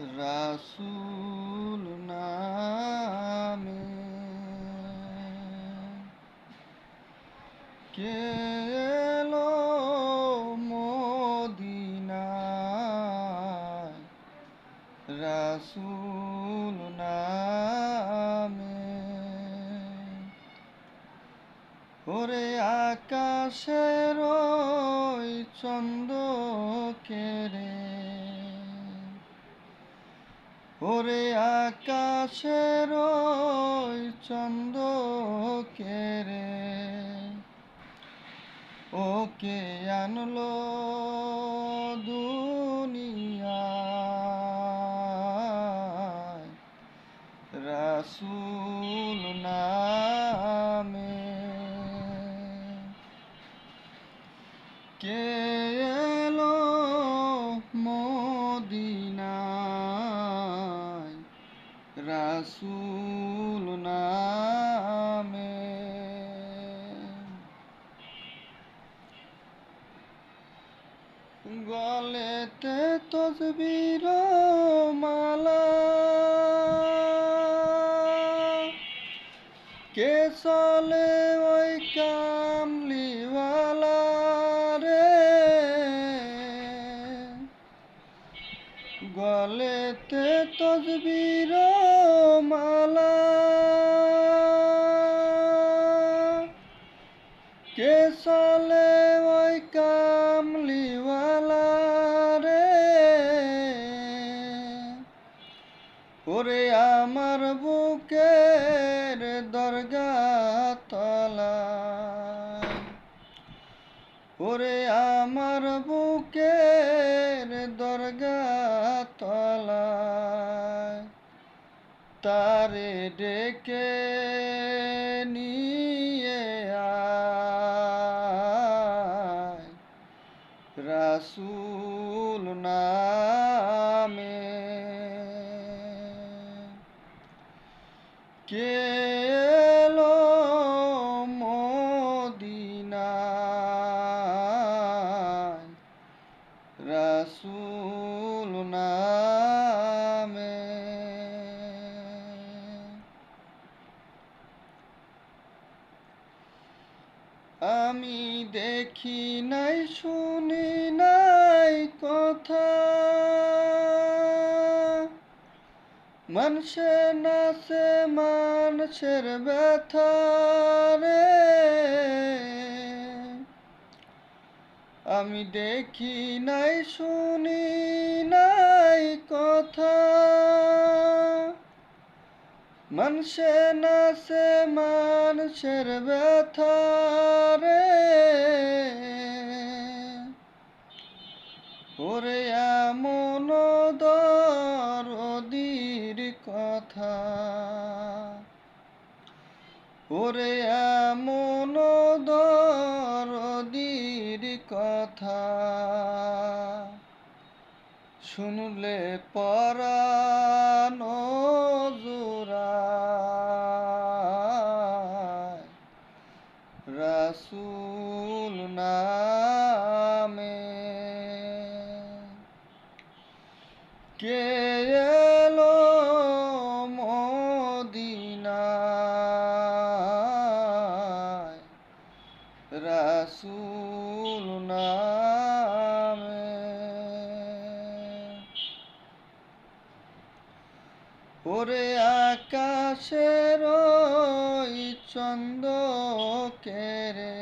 রাসুল নামে। কে এলো মদিনায়? রাসুল নামে। ওরে আকাশের চন্দ্র কেরে ওরে আকাশের চন্দ্র কেরে ওকে আনলো দুনিয়ায় রাসুল নামে কে রাসুল নামে গলেতে তসবির মালা। কে চলে ওই কামলিওয়ালা গলেতে তসবির মালা। কে চলে ওই কামলিওয়ালা রে। ওরে আমার বুকের দরগা তলায় ওরে আমার বুকের তলায় তারে ডেকে নিয়ে আয়। রাসুল নামে কে রাসুল নামে আমি দেখি নাই শুনি নাই কথা। মানুষে নাচে মানুষের ব্যথা রে। আমি দেখি নাই, শুনি নাই কথা। মানুষে নাচে মানুষের ব্যথা রে। ওরে এমন দরদির কথা। ওরে এমন দরদির কথা শুনলে পরানো জোরা রাসুল নামে ওরে আকাশের ওই চন্দ্র কেরে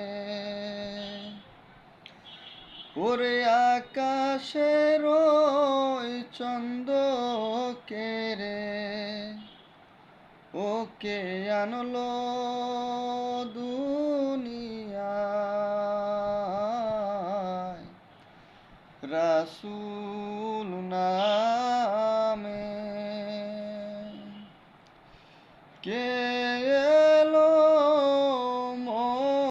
ওরে আকাশের ওই চন্দ্র কেরে ওকে আনলো দুনিয়ায়। রাসুল